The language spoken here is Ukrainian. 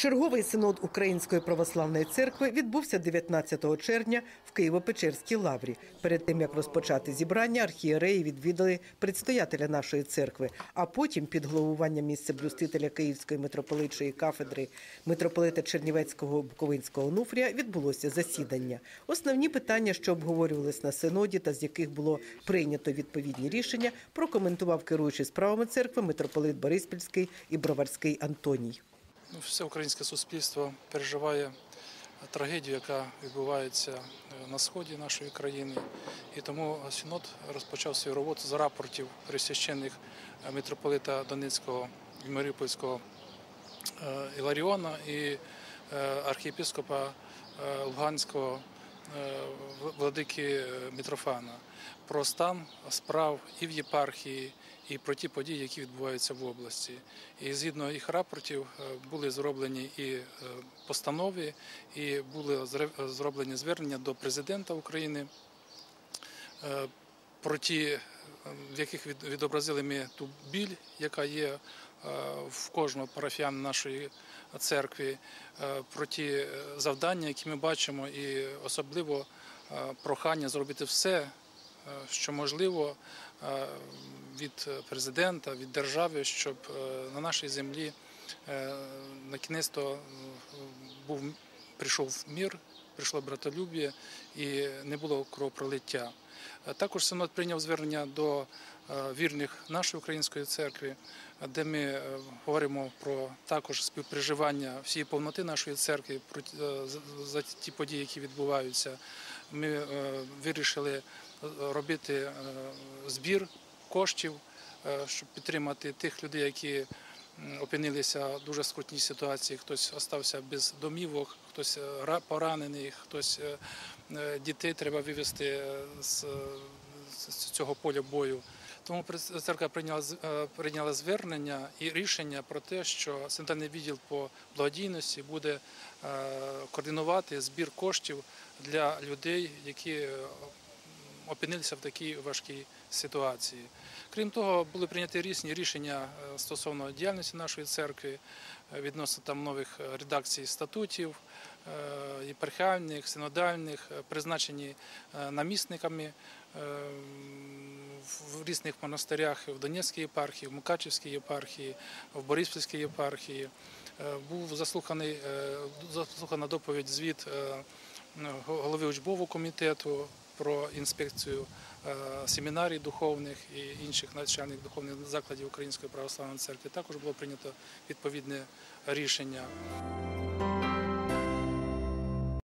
Черговий синод Української православної церкви відбувся 19 червня в Києво-Печерській лаврі. Перед тим як розпочати зібрання, архієреї відвідали предстоятеля нашої церкви. А потім, під головуванням місцеблюстителя Київської митрополитчої кафедри митрополита Чернівецького Буковинського Онуфрія, відбулося засідання. Основні питання, що обговорювались на синоді, та з яких було прийнято відповідні рішення, прокоментував керуючий справами церкви митрополит Бориспільський і Броварський Антоній. Все українське суспільство переживає трагедію, яка відбувається е, на сході нашої країни. І тому Синод розпочав свою роботу з рапортів присвящених е, митрополита Донецького і Маріупольського е, Іларіона і архієпископа Луганського владики е, Митрофана про стан справ і в єпархії, і про ті події, які відбуваються в області. І згідно їх рапортів е, були зроблені і е, постанови, і були зроблені звернення до президента України е, про ті, е, в яких від- відобразили ми ту біль, яка є е, в кожного парафіяна нашої церкви, е, про ті е, завдання, які ми бачимо, і особливо е, прохання зробити все, е, що можливо е, від президента, від держави, щоб е, на нашій землі е, на кінець був прийшов мір, прийшло братолюб'я і не було кровопролиття. Е, Також Синод прийняв звернення до е, вірних нашої української церкви, е, де ми е, говоримо про також співпереживання всієї повноти нашої церкви е, за- ті події, які відбуваються. Ми е, вирішили е, робити е, збір коштів, е, щоб підтримати тих людей, які опинилися в дуже скрутній ситуації. Хтось остався без домівок, хтось е, поранений, хтось е, е, дітей треба вивезти е, з цього поля бою. Тому церква прийняла е, прийняла звернення і рішення про те, що центральний відділ по благодійності буде е, координувати збір коштів для людей, які е, опинилися в такій важкій ситуації. Крім того, були прийняті різні рішення е, стосовно діяльності нашої церкви е, відносно там нових е, редакцій статутів, єпархіальних, синодальних, призначені намісниками в різних монастирях в Донецькій єпархії, в Мукачівській єпархії, в Бориспільській єпархії. Був заслуханий заслухана доповідь звіт голови учбового комітету про інспекцію е, семінарій духовних і інших навчальних духовних закладів Української православної церкви. Також було прийнято відповідне рішення.